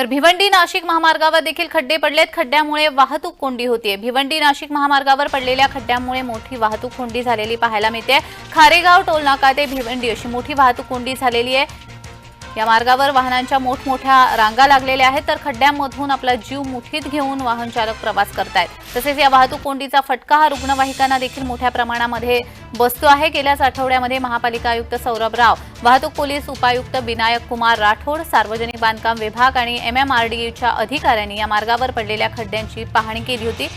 तर भिवंडी नाशिक महामार्गावर देखील खड्डे पडलेत. खड्ड्यामुळे वाहतूक कोंडी होतीये. भिवंडी नाशिक महामार्गावर पडलेल्या खड्ड्यामुळे मोठी वाहतूक कोंडी झालेली पाहायला मिळते खारेगाव टोलनाका ते भिवंडी अशी मोठी वाहतूक कोंडी झालेली आहे. या मार्गावर वाहनांच्या मोठमोठ्या रांगा लागलेल्या आहेत तर खड्ड्यांमधून आपला जीव मुठीत घेऊन वाहन चालक प्रवास करतायत. तसेच या वाहतूक कोंडीचा फटका हा रुग्णवाहिकांना देखील मोठ्या प्रमाणामध्ये बसतो आहे. गेल्याच आठवड्यामध्ये महापालिका आयुक्त सौरभ राव वाहतूक पोलीस उपायुक्त विनायक कुमार राठोड सार्वजनिक बांधकाम विभाग आणि एम एम आर डी अधिकाऱ्यांनी या मार्गावर पडलेल्या खड्ड्यांची पाहणी केली होती.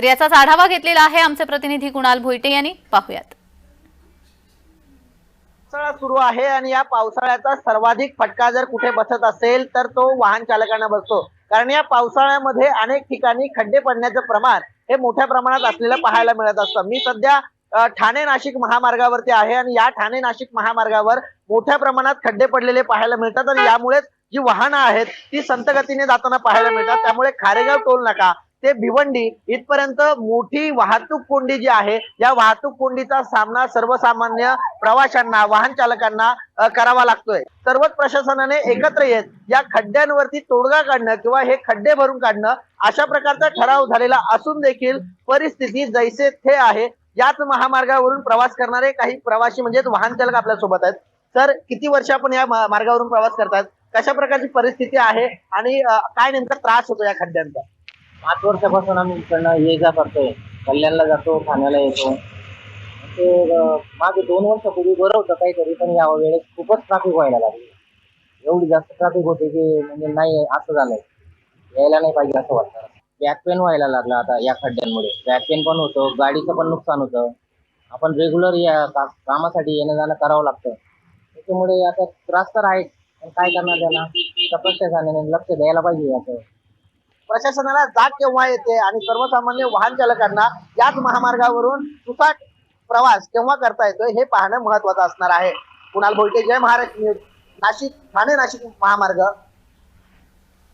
तर याचाच आढावा घेतलेला आहे आमचे प्रतिनिधी कुणाल भोईटे यांनी. पाहुयात. पावसाळा सुरू आहे आणि या पावसाळ्याचा सर्वाधिक फटका जर कुठे बसत असेल तर तो वाहन चालकांना बसतो. कारण या पावसाळ्यामध्ये अनेक ठिकाणी खड्डे पडण्याचं प्रमाण हे मोठ्या प्रमाणात असलेलं पाहायला मिळत असतं. मी सध्या ठाणे नाशिक महामार्गावरती आहे आणि या ठाणे नाशिक महामार्गावर मोठ्या प्रमाणात खड्डे पडलेले पाहायला मिळतात आणि यामुळेच जी वाहनं आहेत ती संत गतीने जाताना पाहायला मिळतात. त्यामुळे खारेगाव टोल नाका. ते भिवंडी इथपर्यंत मोठी वाहतूक कोंडी जी आहे या वाहतूक कोंडीचा सामना सर्वसामान्य प्रवाशांना वाहन चालकांना करावा लागतोय. सर्वच प्रशासनाने एकत्र येत या खड्ड्यांवरती तोडगा काढणं किंवा हे खड्डे भरून काढणं अशा प्रकारचा ठराव झालेला असून देखील परिस्थिती जैसे थे आहे. याच महामार्गावरून प्रवास करणारे काही प्रवासी म्हणजेच वाहन चालक आपल्यासोबत आहेत. सर किती वर्ष आपण या मार्गावरून प्रवास करतात? कशा प्रकारची परिस्थिती आहे? आणि काय नेमका त्रास होतो या खड्ड्यांचा? पाच वर्षापासून आम्ही इकडनं ये जा करतोय कल्याणला जातो ठाण्याला येतो. ते मागे दोन वर्षापूर्वी बरं होतं काहीतरी पण या वेळेस खूपच ट्रॅफिक व्हायला लागली. एवढी जास्त ट्रॅफिक होते की म्हणजे नाही असं झालंय. यायला नाही पाहिजे असं वाटतं. बॅक पेन व्हायला लागला आता या खड्ड्यांमुळे. बॅक पेन पण होतं गाडीचं पण नुकसान होतं. आपण रेग्युलर या का- कामासाठी येणं जाणं करावं लागतं. त्याच्यामुळे आता त्रास तर आहे पण काय करणार त्याला? तपस्या झाल्याने लक्ष द्यायला पाहिजे याचं. प्रशासनाला जाग केव्हा येते आणि सर्वसामान्य वाहन चालकांना याच महामार्गावरून सुसाट प्रवास केव्हा करता येतोय हे पाहणं महत्वाचं असणार आहे. कुणाल भोईटे जय महाराष्ट्र न्यूज नाशिक ठाणे नाशिक महामार्ग.